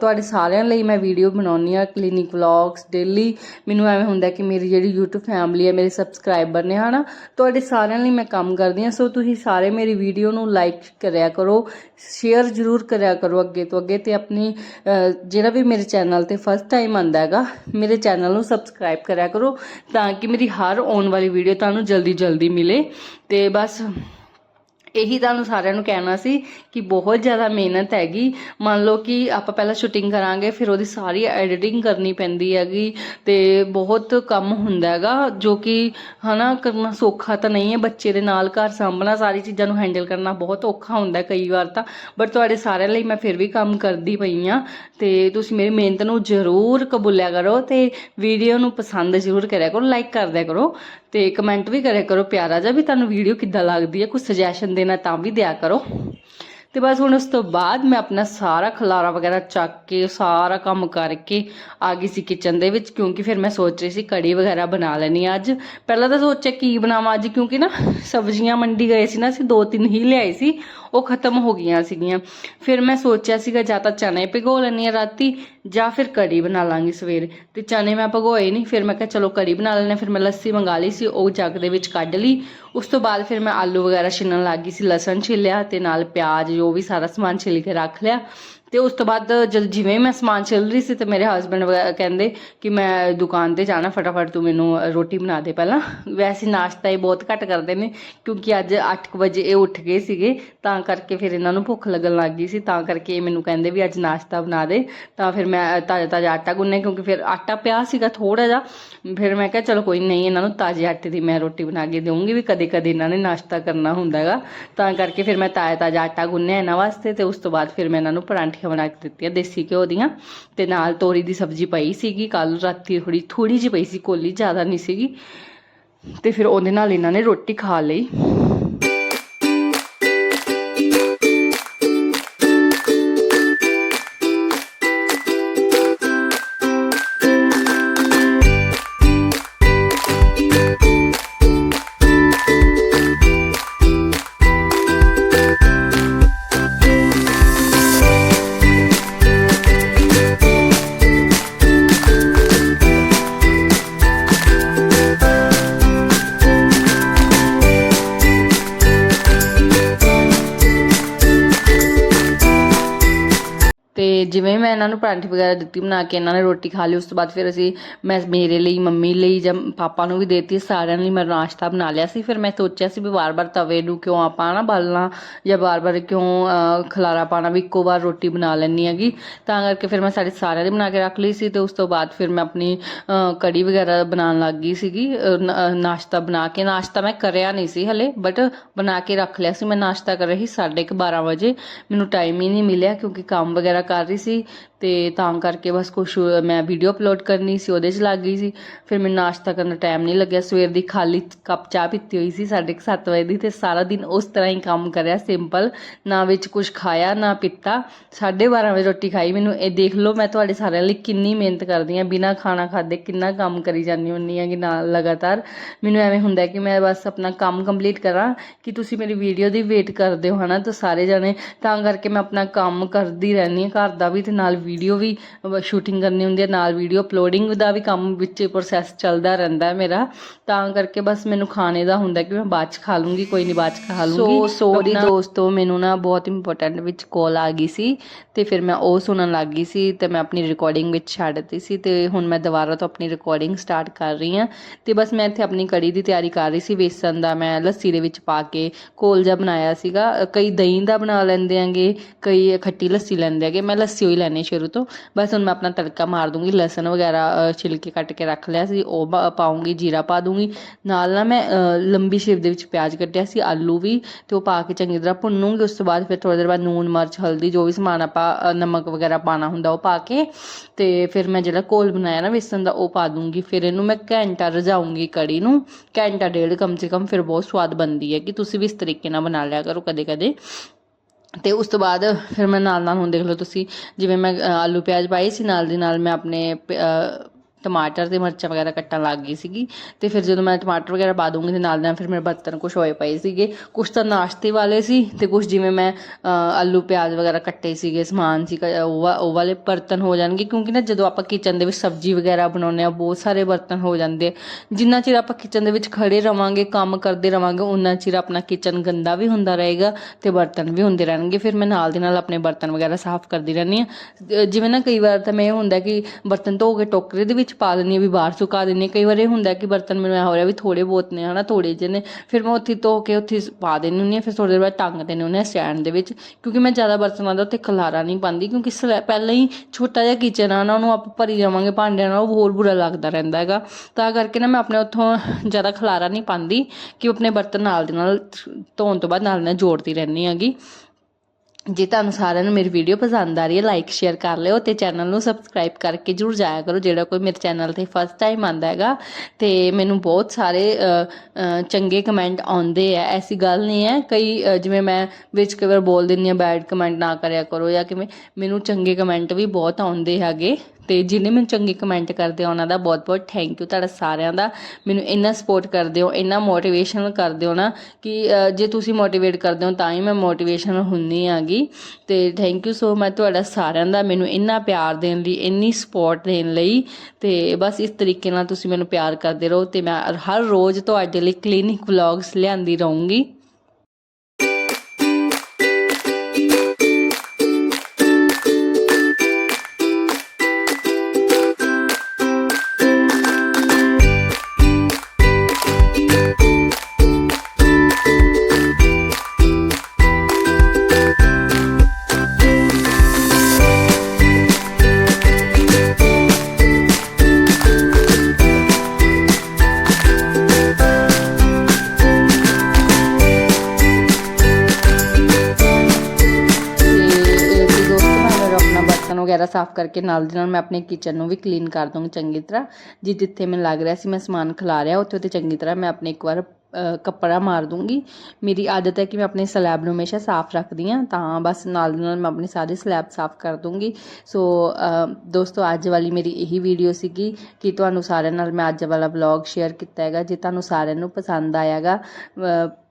ਤੁਹਾਡੇ ਸਾਰਿਆਂ ਲਈ ਮੈਂ ਵੀਡੀਓ ਬਣਾਉਣੀ ਆ ਕਲੀਨਿਕ ਵਲੌਗਸ ਡੇਲੀ ਮੈਨੂੰ ਐਵੇਂ ਹੁੰਦਾ ਕਿ ਮੇਰੀ ਜਿਹੜੀ YouTube ਫੈਮਿਲੀ ਹੈ, ਮੇਰੇ ਸਬਸਕ੍ਰਾਈਬਰ ਨੇ, ਹਨਾ? ਤੁਹਾਡੇ ਸਾਰਿਆਂ ਲਈ ਮੈਂ ਕੰਮ ਕਰਦੀ ਆ ਸੋ ਤੁਸੀਂ ਸਾਰੇ ਮੇਰੀ ਵੀਡੀਓ ਨੂੰ ਲਾਈਕ ਕਰਿਆ ਕਰੋ ਸ਼ੇਅਰ ਜ਼ਰੂਰ ਕਰਿਆ ਕਰੋ ਅੱਗੇ ਤੋਂ ਅੱਗੇ ਤੇ ਆਪਣੀ ਜਿਹੜਾ ਵੀ ਮੇਰੇ ਚੈਨਲ ਤੇ ਫਸਟ ਟਾਈਮ ਆਂਦਾ ਹੈਗਾ, ਮੇਰੇ ਚੈਨਲ ਨੂੰ ਸਬਸਕ੍ਰਾਈਬ ਕਰਿਆ ਕਰੋ ਤਾਂ ਕਿ ਮੇਰੀ ਹਰ ਆਉਣ ਵਾਲੀ ਵੀਡੀਓ ਤੁਹਾਨੂੰ ਜਲਦੀ ਜਲਦੀ ਮਿਲੇ। ਤੇ ਬਸ ਇਹੀ ਤੁਹਾਨੂੰ ਸਾਰਿਆਂ ਨੂੰ ਕਹਿਣਾ ਸੀ ਕਿ ਬਹੁਤ ਜ਼ਿਆਦਾ ਮਿਹਨਤ ਹੈਗੀ। ਮੰਨ ਲਓ ਕਿ ਆਪਾਂ ਪਹਿਲਾਂ ਸ਼ੂਟਿੰਗ ਕਰਾਂਗੇ, ਫਿਰ ਉਹਦੀ ਸਾਰੀ ਐਡੀਟਿੰਗ ਕਰਨੀ ਪੈਂਦੀ ਹੈਗੀ ਤੇ ਬਹੁਤ ਕੰਮ ਹੁੰਦਾ ਹੈਗਾ, ਜੋ ਕਿ ਹਨਾ ਕਰਨਾ ਸੌਖਾ ਤਾਂ ਨਹੀਂ ਹੈ। ਬੱਚੇ ਦੇ ਨਾਲ ਘਰ ਸਾਂਭਣਾ, ਸਾਰੀ ਚੀਜ਼ਾਂ ਨੂੰ ਹੈਂਡਲ ਕਰਨਾ ਬਹੁਤ ਔਖਾ ਹੁੰਦਾ ਕਈ ਵਾਰ ਤਾਂ। ਬਟ ਤੁਹਾਡੇ ਸਾਰਿਆਂ ਲਈ ਮੈਂ ਫਿਰ ਵੀ ਕੰਮ ਕਰਦੀ ਪਈ ਆ ਤੇ ਤੁਸੀਂ ਮੇਰੀ ਮਿਹਨਤ ਨੂੰ ਜ਼ਰੂਰ ਕਬੂਲਿਆ ਕਰੋ ਤੇ ਵੀਡੀਓ ਨੂੰ ਪਸੰਦ ਜ਼ਰੂਰ ਕਰਿਆ ਕਰੋ ਲਾਈਕ ਕਰ ਦਿਆ ਕਰੋ। ਤੇ ਕਮੈਂਟ ਵੀ ਕਰਿਆ ਕਰੋ, ਪਿਆਰਾ ਜਿਹਾ ਵੀ ਤੁਹਾਨੂੰ ਵੀਡੀਓ ਕਿੱਦਾਂ ਲੱਗਦੀ ਹੈ ਕੁਝ ਸੁਜੈਸ਼ਨ ਦੇਣਾ ਤਾਂ ਵੀ ਦਿਆ ਕਰੋ। ਤੇ ਬਸ ਹੁਣ ਉਸ ਤੋਂ ਬਾਅਦ ਮੈਂ ਆਪਣਾ ਸਾਰਾ ਖਲਾਰਾ ਵਗੈਰਾ ਚੱਕ ਕੇ, ਸਾਰਾ ਕੰਮ ਕਰਕੇ ਆ ਗਈ ਸੀ ਕਿਚਨ ਦੇ ਵਿੱਚ, ਕਿਉਂਕਿ ਫਿਰ ਮੈਂ ਸੋਚ ਰਹੀ ਸੀ ਕੜੀ ਵਗੈਰਾ ਬਣਾ ਲੈਣੀ ਅੱਜ। ਪਹਿਲਾਂ ਤਾਂ ਸੋਚਿਆ ਕੀ ਬਣਾਵਾਂ ਅੱਜ, ਕਿਉਂਕਿ ਨਾ ਸਬਜ਼ੀਆਂ ਮੰਡੀ ਗਏ ਸੀ ਨਾ, ਅਸੀਂ ਦੋ ਤਿੰਨ ਹੀ ਲਿਆਏ ਸੀ। ਉਹ ਖਤਮ ਹੋ ਗਈਆਂ ਸੀਗੀਆਂ। ਫਿਰ ਮੈਂ ਸੋਚਿਆ ਸੀਗਾ, ਜਾਂ ਤਾਂ ਚਨੇ ਭਿਗੋ ਲੈਣੀ ਆ ਰਾਤੀ, ਜਾਂ ਫਿਰ ਕੜੀ ਬਣਾ ਲਾਂਗੀ ਸਵੇਰੇ। ਤੇ ਚਨੇ ਮੈਂ ਭਗੋਏ ਨਹੀਂ ਫਿਰ ਮੈਂ ਕਿਹਾ ਚਲੋ ਕੜੀ ਬਣਾ ਲੈਣੇ ਫਿਰ ਮੈਂ ਲੱਸੀ ਮੰਗਾ ਲਈ ਸੀ, ਉਹ ਜੱਗ ਦੇ ਵਿੱਚ ਕੱਢ ਲਈ। ਉਸ ਤੋਂ ਬਾਅਦ ਫਿਰ ਮੈਂ ਆਲੂ ਵਗੈਰਾ ਛਿਲਣ ਲੱਗ ਗਈ ਸੀ, ਲਸਣ ਛਿਲਿਆ ਤੇ ਨਾਲ ਪਿਆਜ਼, ਜੋ ਵੀ ਸਾਰਾ ਸਮਾਨ ਛਿਲ ਕੇ ਰੱਖ ਲਿਆ। ਤੇ ਉਸ ਤੋਂ ਬਾਅਦ ਜਦ ਜਿਵੇਂ ਮੈਂ ਸਮਾਨ ਛਿਲ ਰਹੀ ਸੀ ਤੇ ਮੇਰੇ ਹਸਬੰਡ ਕਹਿੰਦੇ ਕਿ ਮੈਂ ਦੁਕਾਨ ਤੇ ਜਾਣਾ ਫਟਾਫਟ, ਤੂੰ ਮੈਨੂੰ ਰੋਟੀ ਬਣਾ ਦੇ ਪਹਿਲਾਂ। ਵੈਸੇ ਨਾਸ਼ਤਾ ਇਹ ਬਹੁਤ ਘੱਟ ਕਰਦੇ ਨੇ, ਕਿਉਂਕਿ ਅੱਜ 8 ਵਜੇ ਇਹ ਉੱਠ ਗਏ ਸੀਗੇ, ਤਾਂ ਕਰਕੇ ਫਿਰ ਇਹਨਾਂ ਨੂੰ ਭੁੱਖ ਲੱਗਣ ਲੱਗ ਗਈ ਸੀ, ਤਾਂ ਕਰਕੇ ਇਹ ਮੈਨੂੰ ਕਹਿੰਦੇ ਵੀ ਅੱਜ ਨਾਸ਼ਤਾ ਬਣਾ ਦੇ। ਤਾਂ ਫਿਰ ਮੈਂ ਤਾਜ਼ਾ ਤਾਜ਼ਾ ਆਟਾ ਗੁੰਨਿਆ ਕਿਉਂਕਿ ਫਿਰ ਆਟਾ ਪਿਆ ਸੀਗਾ ਥੋੜਾ ਜਿਹਾ। ਫਿਰ ਮੈਂ ਕਿਹਾ, ਚਲੋ ਕੋਈ ਨਹੀਂ, ਇਹਨਾਂ ਨੂੰ ਤਾਜ਼ੇ ਆਟੇ ਦੀ ਮੈਂ ਰੋਟੀ ਬਣਾ ਕੇ ਦੇਵਾਂਗੀ ਵੀ ਕਦੇ ਕਦੇ ਇਹਨਾਂ ਨੇ ਨਾਸ਼ਤਾ ਕਰਨਾ ਹੁੰਦਾ ਹੈਗਾ। ਤਾਂ ਕਰਕੇ ਫਿਰ ਮੈਂ ਤਾਜ਼ਾ ਤਾਜ਼ਾ ਆਟਾ ਗੁੰਨਿਆ ਇਹਨਾਂ ਵਾਸਤੇ ਤੇ ਉਸ ਤੋਂ ਬਾਅਦ ਫਿਰ ਮੈਂ ਇਹਨਾਂ ਨੂੰ ਪਰਾਂਠੇ ਪਰਾਂਠੀਆਂ ਬਣਾ ਕੇ ਦਿੱਤੀਆਂ, ਦੇਸੀ ਘਿਓ ਦੀਆਂ। ਤੇ ਨਾਲ ਤੋਰੀ ਦੀ ਸਬਜ਼ੀ ਪਈ ਸੀਗੀ ਕੱਲ ਰਾਤੀ ਥੋੜੀ ਥੋੜੀ ਜਿਹੀ ਪਈ ਸੀ, ਕੋਲੀ, ਜ਼ਿਆਦਾ ਨਹੀਂ ਸੀਗੀ। ਤੇ ਫਿਰ ਉਹਦੇ ਨਾਲ ਇਹਨਾਂ ਨੇ ਰੋਟੀ ਖਾ ਲਈ। ਇਹਨਾਂ ਨੂੰ ਪਰਾਂਠੀ ਵਗੈਰਾ ਦਿੱਤੀ, ਬਣਾ ਕੇ ਇਹਨਾਂ ਨੇ ਰੋਟੀ ਖਾ ਲਈ, ਉਸ ਤੋਂ ਬਾਅਦ ਫਿਰ ਅਸੀਂ ਮੈਂ ਮੇਰੇ ਲਈ, ਮੰਮੀ ਲਈ ਜਾਂ ਪਾਪਾ ਨੂੰ ਵੀ ਦੇਤੀ, ਸਾਰਿਆਂ ਲਈ ਮੈਂ ਨਾਸ਼ਤਾ ਬਣਾ ਲਿਆ ਸੀ। ਫਿਰ ਮੈਂ ਸੋਚਿਆ ਸੀ ਵੀ ਵਾਰ-ਵਾਰ ਤਵੇ ਨੂੰ ਕਿਉਂ ਆਪਾਂ ਨਾ ਬਾਲਣਾ ਜਾਂ ਵਾਰ-ਵਾਰ ਕਿਉਂ ਖਲਾਰਾ ਪਾਣਾ ਵੀ ਇੱਕੋ ਵਾਰ ਰੋਟੀ ਬਣਾ ਲੈਣੀ ਹੈਗੀ। ਤਾਂ ਕਰਕੇ ਫਿਰ ਮੈਂ ਸਾਡੇ ਸਾਰਿਆਂ ਦੀ ਬਣਾ ਕੇ ਰੱਖ ਲਈ ਸੀ ਤੇ ਉਸ ਤੋਂ ਬਾਅਦ ਫਿਰ ਮੈਂ ਆਪਣੀ ਕੜੀ ਵਗੈਰਾ ਬਣਾਉਣ ਲੱਗ ਗਈ ਸੀਗੀ। ਨਾਸ਼ਤਾ ਬਣਾ ਕੇ, ਨਾਸ਼ਤਾ ਮੈਂ ਕਰਿਆ ਨਹੀਂ ਸੀ ਹਲੇ ਬਟ ਬਣਾ ਕੇ ਰੱਖ ਲਿਆ ਸੀ। ਮੈਂ ਨਾਸ਼ਤਾ ਕਰ ਰਹੀ 12:30 ਵਜੇ। ਮੈਨੂੰ ਟਾਈਮ ਹੀ ਨਹੀਂ ਮਿਲਿਆ ਕਿਉਂਕਿ ਕੰਮ ਵਗੈਰਾ ਕਰ ਰਹੀ ਸੀ। ਤੇ ਤਾਂ ਕਰਕੇ ਬਸ ਕੁਛ ਮੈਂ ਵੀਡੀਓ ਅਪਲੋਡ ਕਰਨੀ ਸੀ, ਉਹਦੇ 'ਚ ਲੱਗ ਗਈ ਸੀ। ਫਿਰ ਮੈਨੂੰ ਨਾਸ਼ਤਾ ਕਰਨ ਦਾ ਟਾਈਮ ਨਹੀਂ ਲੱਗਿਆ। ਸਵੇਰ ਦੀ ਖਾਲੀ ਕੱਪ ਚਾਹ ਪੀਤੀ ਹੋਈ ਸੀ 7:30 ਵਜੇ ਦੀ ਤੇ ਸਾਰਾ ਦਿਨ ਉਸ ਤਰ੍ਹਾਂ ਹੀ ਕੰਮ ਕਰਿਆ ਸਿੰਪਲ ਨਾ ਵਿੱਚ ਕੁਝ ਖਾਇਆ, ਨਾ ਪੀਤਾ। 12:30 ਵਜੇ ਰੋਟੀ ਖਾਈ ਮੈਨੂੰ। ਇਹ ਦੇਖ ਲਓ, ਮੈਂ ਤੁਹਾਡੇ ਸਾਰਿਆਂ ਲਈ ਕਿੰਨੀ ਮਿਹਨਤ ਕਰਦੀ ਆ ਬਿਨਾ ਖਾਣਾ ਖਾਦੇ ਕਿੰਨਾ ਕੰਮ ਕਰੀ ਜਾਂਦੀ ਹੁੰਨੀ ਆ ਕਿ ਨਾਲ ਲਗਾਤਾਰ। ਮੈਨੂੰ ਐਵੇਂ ਹੁੰਦਾ ਕਿ ਮੈਂ ਬਸ ਆਪਣਾ ਕੰਮ ਕੰਪਲੀਟ ਕਰਾਂ ਕਿ ਤੁਸੀਂ ਮੇਰੀ ਵੀਡੀਓ ਦੀ ਵੇਟ ਕਰਦੇ ਹੋ, ਹਨਾ, ਤਾਂ ਸਾਰੇ ਜਣੇ। ਤਾਂ ਕਰਕੇ ਮੈਂ ਆਪਣਾ ਕੰਮ ਕਰਦੀ ਰਹਿੰਦੀ ਹਾਂ। ਘਰ ਦਾ ਵੀ ਤੇ ਨਾਲ ਵੀਡੀਓ ਵੀ ਸ਼ੂਟਿੰਗ ਕਰਨੀ ਹੁੰਦੀ ਹੈ ਨਾਲ ਵੀਡੀਓ ਅਪਲੋਡਿੰਗ ਦਾ ਵੀ ਕੰਮ ਵਿੱਚ ਪ੍ਰੋਸੈਸ ਚੱਲਦਾ ਰਹਿੰਦਾ ਹੈ ਮੇਰਾ। ਤਾਂ ਕਰਕੇ ਬਸ ਮੈਨੂੰ ਖਾਣੇ ਦਾ ਹੁੰਦਾ ਕਿ ਮੈਂ ਬਾਅਦ ਚ ਖਾ ਲੂੰਗੀ ਕੋਈ ਨਹੀਂ ਬਾਅਦ ਚ ਖਾ ਲੂੰਗੀ। ਸੋ ਸੋਰੀ ਦੋਸਤੋ ਮੈਨੂੰ ਨਾ ਬਹੁਤ ਇੰਪੋਰਟੈਂਟ ਵਿੱਚ ਕਾਲ ਆ ਗਈ ਸੀ ਤੇ ਫਿਰ ਮੈਂ ਉਹ ਸੁਣਨ ਲੱਗ ਗਈ ਸੀ ਤੇ ਮੈਂ ਆਪਣੀ ਰਿਕਾਰਡਿੰਗ ਵਿੱਚ ਛੱਡ ਦਿੱਤੀ ਸੀ ਤੇ ਹੁਣ ਮੈਂ ਦੁਬਾਰਾ ਤੋਂ ਆਪਣੀ ਰਿਕਾਰਡਿੰਗ ਸਟਾਰਟ ਕਰ ਰਹੀ ਹਾਂ। ਤੇ ਬਸ ਮੈਂ ਇੱਥੇ ਆਪਣੀ ਕੜੀ ਦੀ ਤਿਆਰੀ ਕਰ ਰਹੀ ਸੀ ਵੇਸਣ ਦਾ ਮੈਂ ਲੱਸੀ ਦੇ ਵਿੱਚ ਪਾ ਕੇ ਘੋਲ ਜਿਹਾ ਬਣਾਇਆ ਸੀਗਾ। ਕਈ ਦਹੀਂ ਦਾ ਬਣਾ ਲੈਂਦੇ ਆਂਗੇ ਕਈ ਖੱਟੀ ਲੱਸੀ ਲੈਂਦੇ ਆਂਗੇ ਮੈਂ ਲੱਸੀ ਹੋਈ ਲੈਣੀ ਸ਼ੁਰੂ ਸ਼ੁਰੂ ਤੋਂ। ਬਸ ਹੁਣ ਮੈਂ ਆਪਣਾ ਤੜਕਾ ਮਾਰ ਦੂੰਗੀ, ਲਸਣ ਵਗੈਰਾ ਛਿਲਕੇ ਕੱਟ ਕੇ ਰੱਖ ਲਿਆ ਸੀ, ਉਹ ਪਾ- ਪਾਊਂਗੀ ਜੀਰਾ ਪਾ ਦੂੰਗੀ। ਨਾਲ ਨਾ ਮੈਂ ਲੰਬੀ ਸ਼ੇਪ ਦੇ ਵਿੱਚ ਪਿਆਜ਼ ਕੱਟਿਆ ਸੀ, ਆਲੂ ਵੀ, ਤੇ ਉਹ ਪਾ ਕੇ ਚੰਗੀ ਤਰ੍ਹਾਂ ਭੁੰਨੂੰਗੀ। ਉਸ ਤੋਂ ਬਾਅਦ ਫਿਰ ਥੋੜੀ ਦੇਰ ਬਾਅਦ ਨੂਨ, ਮਿਰਚ, ਹਲਦੀ, ਜੋ ਵੀ ਸਮਾਨ ਆਪਾਂ ਨਮਕ ਵਗੈਰਾ ਪਾਣਾ ਹੁੰਦਾ, ਉਹ ਪਾ ਕੇ, ਤੇ ਫਿਰ ਮੈਂ ਜਿਹੜਾ ਘੋਲ ਬਣਾਇਆ ਨਾ ਵੇਸਣ ਦਾ, ਉਹ ਪਾ ਦੂੰਗੀ। ਫਿਰ ਇਹਨੂੰ ਮੈਂ ਘੰਟਾ ਰਝਾਉਂਗੀ ਕੜੀ ਨੂੰ। ਘੰਟਾ ਡੇਢ ਕਮ ਸੇ ਕਮ ਫਿਰ ਬਹੁਤ ਸਵਾਦ ਬਣਦੀ ਹੈ ਕਿ ਤੁਸੀਂ ਵੀ ਇਸ ਤਰੀਕੇ ਨਾਲ ਬਣਾ ਲਿਆ ਕਰੋ ਕਦੇ ਕਦੇ ਤੇ ਉਸ ਤੋਂ ਬਾਅਦ ਫਿਰ ਮੈਂ ਨਾਲ ਨਾਲ ਹੁਣ ਦੇਖ ਲਓ ਤੁਸੀਂ, ਜਿਵੇਂ ਮੈਂ ਆਲੂ ਪਿਆਜ਼ ਪਾਏ ਸੀ, ਨਾਲ ਦੀ ਨਾਲ ਮੈਂ ਆਪਣੇ ਪ- ਟਮਾਟਰ ਤੇ ਮਿਰਚਾਂ ਵਗੈਰਾ ਕੱਟਣ ਲੱਗ ਗਈ ਸੀਗੀ ਤੇ ਫਿਰ ਜਦੋਂ ਮੈਂ ਟਮਾਟਰ ਵਗੈਰਾ ਪਾ ਦੂੰਗੀ ਤੇ ਨਾਲ ਨਾਲ ਫਿਰ ਮੇਰੇ ਬਰਤਨ ਕੁਝ ਹੋਏ ਪਏ ਸੀਗੇ। ਕੁਝ ਤਾਂ ਨਾਸ਼ਤੇ ਵਾਲੇ ਸੀ ਤੇ ਕੁਝ ਜਿਵੇਂ ਮੈਂ ਆਲੂ ਪਿਆਜ਼ ਵਗੈਰਾ ਕੱਟੇ ਸੀਗੇ, ਸਮਾਨ ਸੀ, ਕ- ਉਹ ਵਾਲੇ ਬਰਤਨ ਹੋ ਜਾਣਗੇ ਕਿਉਂਕਿ ਨਾ ਜਦੋਂ ਆਪਾਂ ਕਿਚਨ ਦੇ ਵਿੱਚ ਸਬਜ਼ੀ ਵਗੈਰਾ ਬਣਾਉਂਦੇ ਆ ਬਹੁਤ ਸਾਰੇ ਬਰਤਨ ਹੋ ਜਾਂਦੇ ਆ। ਜਿੰਨਾ ਚਿਰ ਆਪਾਂ ਕਿਚਨ ਦੇ ਵਿੱਚ ਖੜੇ ਰਵਾਂਗੇ, ਕੰਮ ਕਰਦੇ ਰਵਾਂਗੇ ਉਨਾ ਚਿਰ ਆਪਣਾ ਕਿਚਨ ਗੰਦਾ ਵੀ ਹੁੰਦਾ ਰਹੇਗਾ ਤੇ ਬਰਤਨ ਵੀ ਹੁੰਦੇ ਰਹਿਣਗੇ। ਫਿਰ ਮੈਂ ਨਾਲ ਦੇ ਨਾਲ ਆਪਣੇ ਬਰਤਨ ਵਗੈਰਾ ਸਾਫ਼ ਕਰਦੀ ਰਹਿੰਦੀ ਆ ਜਿਵੇਂ ਨਾ ਕਈ ਵਾਰ ਤਾਂ ਮੈਂ ਇਹ ਹੁੰਦਾ ਕਿ ਬਰਤਨ ਧੋ ਕੇ ਟੋਕਰੇ ਦੇ ਵਿੱਚ ਪਾ ਦਿੰਦੀ ਹਾਂ ਵੀ ਬਾਹਰ ਸੁਕਾ ਦਿੰਦੀ ਹਾਂ। ਕਈ ਵਾਰ ਇਹ ਹੁੰਦਾ ਕਿ ਬਰਤਨ ਮੈਨੂੰ ਐ ਹੋ ਰਿਹਾ ਵੀ ਥੋੜੇ ਬਹੁਤ ਨੇ, ਹਨਾ ਥੋੜੇ ਜਿਹੇ ਨੇ। ਫਿਰ ਮੈਂ ਉੱਥੇ ਧੋ ਕੇ ਉੱਥੇ ਪਾ ਦਿੰਦੀ ਹੁੰਦੀ ਹਾਂ, ਫਿਰ ਥੋੜੀ ਦੇਰ ਬਾਅਦ ਟੰਗ ਦਿੰਦੀ ਹੁੰਦੀ ਹਾਂ ਸਟੈਂਡ ਦੇ ਵਿੱਚ। ਕਿਉਂਕਿ ਮੈਂ ਜ਼ਿਆਦਾ ਬਰਤਨਾਂ ਦਾ ਉੱਥੇ ਖਲਾਰਾ ਨਹੀਂ ਪਾਉਂਦੀ, ਕਿਉਂਕਿ ਸਲੈ- ਪਹਿਲਾਂ ਹੀ ਛੋਟਾ ਜਿਹਾ ਕਿਚਨ ਆ ਨਾ, ਉਹਨੂੰ ਆਪਾਂ ਭਰੀ ਜਾਵਾਂਗੇ ਭਾਂਡਿਆਂ ਨਾਲ, ਉਹ ਹੋਰ ਬੁਰਾ ਲੱਗਦਾ ਰਹਿੰਦਾ ਹੈਗਾ। ਤਾਂ ਕਰਕੇ ਨਾ ਮੈਂ ਆਪਣੇ ਉੱਥੋਂ ਜ਼ਿਆਦਾ ਖਲਾਰਾ ਨਹੀਂ ਪਾਉਂਦੀ, ਕਿ ਆਪਣੇ ਬਰਤਨ ਨਾਲ ਦੇ ਨਾਲ ਧੋਣ ਤੋਂ ਬਾਅਦ ਨਾਲ ਨਾਲ ਜੋੜਦੀ ਰਹਿੰਦੀ ਹੈਗੀ। ਜੇ ਤੁਹਾਨੂੰ ਸਾਰਿਆਂ ਨੂੰ ਮੇਰੀ ਵੀਡੀਓ ਪਸੰਦ ਆ ਰਹੀ ਹੈ ਲਾਈਕ ਸ਼ੇਅਰ ਕਰ ਲਿਓ ਤੇ ਚੈਨਲ ਨੂੰ ਸਬਸਕ੍ਰਾਈਬ ਕਰਕੇ ਜਰੂਰ ਜਾਇਆ ਕਰੋ ਜਿਹੜਾ ਕੋਈ ਮੇਰੇ ਚੈਨਲ ਤੇ ਫਸਟ ਟਾਈਮ ਆਂਦਾ ਹੈਗਾ। ਤੇ ਮੈਨੂੰ ਬਹੁਤ ਸਾਰੇ ਚੰਗੇ ਕਮੈਂਟ ਆਉਂਦੇ ਆ। ਐਸੀ ਗੱਲ ਨਹੀਂ ਹੈ, ਕਈ ਜਿਵੇਂ ਮੈਂ ਵਿੱਚ ਕਈ ਵਾਰ ਬੋਲ ਦਿੰਦੀ ਆ ਬੈਡ ਕਮੈਂਟ ਨਾ ਕਰਿਆ ਕਰੋ ਜਾਂ ਕਿਵੇਂ, ਮੈਨੂੰ ਚੰਗੇ ਕਮੈਂਟ ਵੀ ਬਹੁਤ ਆਉਂਦੇ ਹੈਗੇ। ਤੇ ਜਿਨੇ ਮੈਨੂੰ ਚੰਗੇ ਕਮੈਂਟ ਕਰਦੇ ਆ, ਉਹਨਾਂ ਦਾ ਬਹੁਤ ਬਹੁਤ ਥੈਂਕ ਯੂ ਤੁਹਾਡਾ ਸਾਰਿਆਂ ਦਾ। ਮੈਨੂੰ ਇੰਨਾ ਸਪੋਰਟ ਕਰਦੇ ਹੋ, ਇੰਨਾ ਮੋਟੀਵੇਸ਼ਨਲ ਕਰਦੇ ਹੋ ਨਾ ਕਿ ਜੇ ਤੁਸੀਂ ਮੋਟੀਵੇਟ ਕਰਦੇ ਹੋ ਤਾਂ ਹੀ ਮੈਂ ਮੋਟੀਵੇਸ਼ਨ ਹੁੰਨੀ ਆਗੀ। ਤੇ ਥੈਂਕ ਯੂ ਸੋ ਮਚ ਤੁਹਾਡਾ ਸਾਰਿਆਂ ਦਾ, ਮੈਨੂੰ ਇੰਨਾ ਪਿਆਰ ਦੇਣ ਲਈ ਇੰਨੀ ਸਪੋਰਟ ਦੇਣ ਲਈ। ਤੇ ਬਸ ਇਸ ਤਰੀਕੇ ਨਾਲ ਤੁਸੀਂ ਮੈਨੂੰ ਪਿਆਰ ਕਰਦੇ ਰਹੋ ਤੇ ਮੈਂ ਹਰ ਰੋਜ਼ ਤੁਹਾਡੇ ਲਈ ਕਲੀਨਿਕ ਵਲੌਗਸ ਲਿਆਂਦੀ ਰਹੂੰਗੀ। ਸਾਫ਼ ਕਰਕੇ ਨਾਲ ਦੀ ਨਾਲ ਮੈਂ ਆਪਣੇ ਕਿਚਨ ਨੂੰ ਵੀ ਕਲੀਨ ਕਰ ਦੂੰਗੀ ਚੰਗੀ ਤਰ੍ਹਾਂ। ਜੀ ਜਿੱਥੇ ਮੈਨੂੰ ਲੱਗ ਰਿਹਾ ਸੀ ਮੈਂ ਸਮਾਨ ਖਿਲਾ ਰਿਹਾ, ਉੱਥੇ ਉੱਥੇ ਚੰਗੀ ਤਰ੍ਹਾਂ ਮੈਂ ਆਪਣੇ ਇੱਕ ਵਾਰ ਕੱਪੜਾ ਮਾਰ ਦੂੰਗੀ ਮੇਰੀ ਆਦਤ ਹੈ ਕਿ ਮੈਂ ਆਪਣੇ ਸਲੈਬ ਨੂੰ ਹਮੇਸ਼ਾ ਸਾਫ਼ ਰੱਖਦੀ ਹਾਂ, ਤਾਂ ਬਸ ਨਾਲ ਦੀ ਨਾਲ ਮੈਂ ਆਪਣੀ ਸਾਰੀ ਸਲੈਬ ਸਾਫ਼ ਕਰ ਦੂੰਗੀ ਸੋ ਦੋਸਤੋ, ਅੱਜ ਵਾਲੀ ਮੇਰੀ ਇਹੀ ਵੀਡੀਓ ਸੀਗੀ ਕਿ ਤੁਹਾਨੂੰ ਸਾਰਿਆਂ ਨਾਲ ਮੈਂ ਅੱਜ ਵਾਲਾ ਵਲੌਗ ਸ਼ੇਅਰ ਕੀਤਾ ਹੈਗਾ। ਜੇ ਤੁਹਾਨੂੰ ਸਾਰਿਆਂ ਨੂੰ ਪਸੰਦ ਆਇਆਗਾ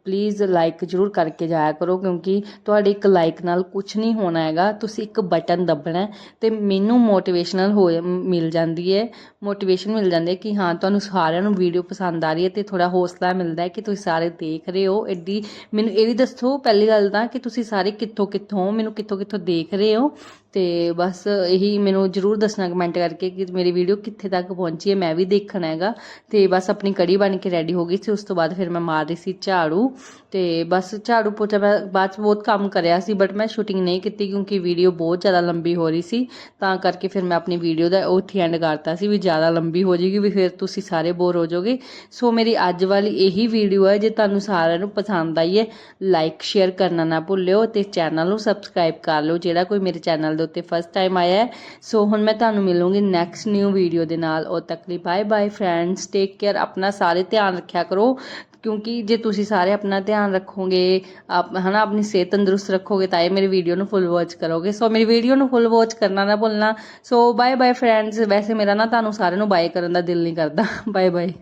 ਪਲੀਜ਼ ਲਾਈਕ ਜ਼ਰੂਰ ਕਰਕੇ ਜਾਇਆ ਕਰੋ, ਕਿਉਂਕਿ ਤੁਹਾਡੇ ਇੱਕ ਲਾਈਕ ਨਾਲ ਕੁਝ ਨਹੀਂ ਹੋਣਾ ਹੈਗਾ। ਤੁਸੀਂ ਇੱਕ ਬਟਨ ਦੱਬਣਾ ਹੈ ਤੇ ਮੈਨੂੰ ਮੋਟੀਵੇਸ਼ਨਲ ਹੋ, ਮਿਲ ਜਾਂਦੀ ਹੈ। ਮੋਟੀਵੇਸ਼ਨ ਮਿਲ ਜਾਂਦੀ ਹੈ ਕਿ ਹਾਂ ਤੁਹਾਨੂੰ ਸਾਰਿਆਂ ਨੂੰ ਵੀਡੀਓ ਪਸੰਦ ਆ ਰਹੀ ਹੈ ਤੇ ਥੋੜਾ ਹੌਸਲਾ ਮਿਲਦਾ ਹੈ ਕਿ ਤੁਸੀਂ ਸਾਰੇ ਦੇਖ ਰਹੇ ਹੋ। ਐਡੀ ਮੈਨੂੰ ਇਹ ਵੀ ਦੱਸੋ ਪਹਿਲੀ ਗੱਲ ਤਾਂ ਕਿ ਤੁਸੀਂ ਸਾਰੇ ਕਿੱਥੋਂ ਕਿੱਥੋਂ ਹੋ, ਮੈਨੂੰ ਕਿੱਥੋਂ ਕਿੱਥੋਂ ਦੇਖ ਰਹੇ ਹੋ। ਤੇ ਬਸ ਇਹੀ ਮੈਨੂੰ ਜਰੂਰ ਦੱਸਣਾ ਕਮੈਂਟ ਕਰਕੇ ਕਿ ਮੇਰੀ ਵੀਡੀਓ ਕਿੱਥੇ ਤੱਕ ਪਹੁੰਚੀ ਹੈ ਮੈਂ ਵੀ ਦੇਖਣਾ ਹੈਗਾ। ਤੇ ਬਸ ਆਪਣੀ ਕੜੀ ਬਣ ਕੇ ਰੈਡੀ ਹੋ ਗਈ ਸੀ ਉਸ ਤੋਂ ਬਾਅਦ ਫਿਰ ਮੈਂ ਮਾਰ ਰਹੀ ਸੀ ਝਾੜੂ। ਤੇ ਬਸ ਝਾੜੂ ਪੋਚਾ ਮੈਂ ਬਾਅਦ 'ਚ ਬਹੁਤ ਕੰਮ ਕਰਿਆ ਸੀ ਬਟ ਮੈਂ ਸ਼ੂਟਿੰਗ ਨਹੀਂ ਕੀਤੀ ਕਿਉਂਕਿ ਵੀਡੀਓ ਬਹੁਤ ਜ਼ਿਆਦਾ ਲੰਬੀ ਹੋ ਰਹੀ ਸੀ। ਤਾਂ ਕਰਕੇ ਫਿਰ ਮੈਂ ਆਪਣੀ ਵੀਡੀਓ ਦਾ ਉੱਥੇ ਐਂਡ ਕਰਤਾ ਸੀ ਵੀ ਜ਼ਿਆਦਾ ਲੰਬੀ ਹੋ ਜਾਏਗੀ, ਵੀ ਫਿਰ ਤੁਸੀਂ ਸਾਰੇ ਬੋਰ ਹੋ ਜਾਓਗੇ। ਸੋ ਮੇਰੀ ਅੱਜ ਵਾਲੀ ਇਹੀ ਵੀਡੀਓ ਹੈ, ਜੇ ਤੁਹਾਨੂੰ ਸਾਰਿਆਂ ਨੂੰ ਪਸੰਦ ਆਈ ਹੈ ਲਾਈਕ ਸ਼ੇਅਰ ਕਰਨਾ ਨਾ ਭੁੱਲਿਓ ਤੇ ਚੈਨਲ ਨੂੰ ਸਬਸਕ੍ਰਾਈਬ ਕਰ ਲਓ, ਜਿਹੜਾ ਕੋਈ ਮੇਰੇ ਚੈਨਲ ਦੇ ਉੱਤੇ ਫਸਟ ਟਾਈਮ ਆਇਆ ਹੈ। ਸੋ ਹੁਣ ਮੈਂ ਤੁਹਾਨੂੰ ਮਿਲੂੰਗੀ ਨੈਕਸਟ ਨਿਊ ਵੀਡੀਓ ਦੇ ਨਾਲ। ਉਹ ਤੱਕ ਲਈ bye bye friends take care ਆਪਣਾ ਸਾਰੇ ਧਿਆਨ ਰੱਖਿਆ ਕਰੋ। ਕਿਉਂਕਿ ਜੇ ਤੁਸੀਂ ਸਾਰੇ ਆਪਣਾ ਧਿਆਨ ਰੱਖੋਗੇ, ਆਪ ਹਨਾ, ਆਪਣੀ ਸਿਹਤ ਤੰਦਰੁਸਤ ਰੱਖੋਗੇ, ਤਾਂ ਇਹ ਮੇਰੀ ਵੀਡੀਓ ਨੂੰ ਫੁੱਲ ਵਾਚ ਕਰੋਗੇ। ਸੋ ਮੇਰੀ ਵੀਡੀਓ ਨੂੰ ਫੁੱਲ ਵਾਚ ਕਰਨਾ ਨਾ ਭੁੱਲਣਾ। ਸੋ ਬਾਏ ਬਾਏ ਫਰੈਂਡਸ ਵੈਸੇ ਮੇਰਾ ਨਾ ਤੁਹਾਨੂੰ ਸਾਰਿਆਂ ਨੂੰ ਬਾਏ ਕਰਨ ਦਾ ਦਿਲ ਨਹੀਂ ਕਰਦਾ। Bye bye